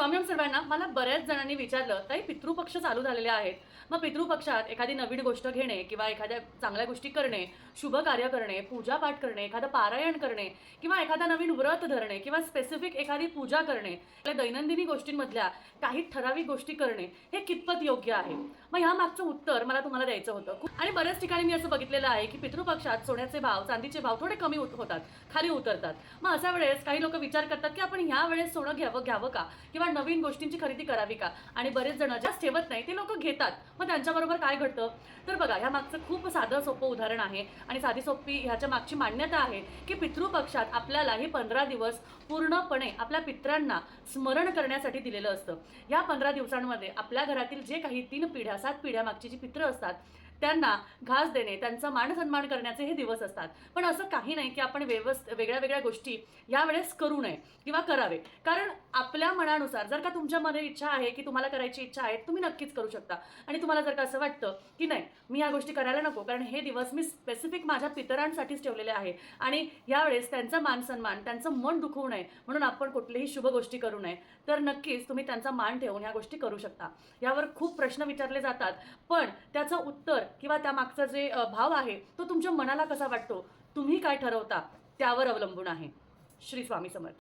स्वामी सर्वांना मला बऱ्याच जणांनी विचारलं ताई पितृपक्ष चालू झालेले आहेत. मग पितृपक्षात एखादी नवीन गोष्ट घेणे किंवा एखाद्या चांगल्या गोष्टी करणे शुभ कार्य करणे पूजापाठ करणे एखादं पारायण करणे किंवा एखादा नवीन व्रत धरणे किंवा स्पेसिफिक एखादी पूजा करणे आपल्या दैनंदिनी गोष्टींमधल्या काही ठराविक गोष्टी करणे हे कितपत योग्य आहे? मग ह्या मागचं उत्तर मला तुम्हाला द्यायचं होतं. आणि बऱ्याच ठिकाणी मी असं बघितलेलं आहे की पितृपक्षात सोन्याचे भाव चांदीचे भाव थोडे कमी होतात खाली उतरतात. मग अशा वेळेस काही लोक विचार करतात की आपण ह्या वेळेस सोनं घ्यावं घ्यावं का? किंवा नवीन गोष्टींची खरेदी करावी का? आणि बरेच जण जास्त ठेवत नाही ते लोक घेतात. मग त्यांच्याबरोबर काय घडतं? तर बघा ह्या मागचं खूप साधं सोपं उदाहरण आहे. आणि साधी सोपी ह्याच्या मागची मान्यता आहे की पितृपक्षात आपल्याला हे पंधरा दिवस पूर्णपणे आपल्या पित्रांना स्मरण करण्यासाठी दिलेलं असतं. या पंधरा दिवसांमध्ये आपल्या घरातील जे काही तीन पिढ्या सात पिढ्या मागची जी पित्र असतात त्यांना घास देणे त्यांचा मान सन्मान करण्याचे हे दिवस असतात. पण असं काही नाही की आपण व्यवस्थ वेगळ्या वेगळ्या गोष्टी यावेळेस करू नये किंवा करावे. कारण आपल्या मनानुसार जर का तुमच्यामध्ये इच्छा आहे की तुम्हाला करायची इच्छा आहे तुम्ही नक्कीच करू शकता. आणि तुम्हाला जर का असं वाटतं की नाही मी या गोष्टी करायला नको कारण हे दिवस मी स्पेसिफिक माझ्या पितरांसाठीच ठेवलेले आहे आणि यावेळेस त्यांचा मान सन्मान त्यांचं मन दुखवू नये म्हणून आपण कुठलीही शुभ गोष्टी करू नये तर नक्कीच तुम्ही त्यांचा मान ठेवून ह्या गोष्टी करू शकता. यावर खूप प्रश्न विचारले जातात पण त्याचं उत्तर किंवा त्यामागचा जे भाव आहे तो तुमच्या मनाला कसा वाटतो? तुम्ही काय ठरवता? त्यावर अवलंबून आहे. श्री स्वामी समर्थ.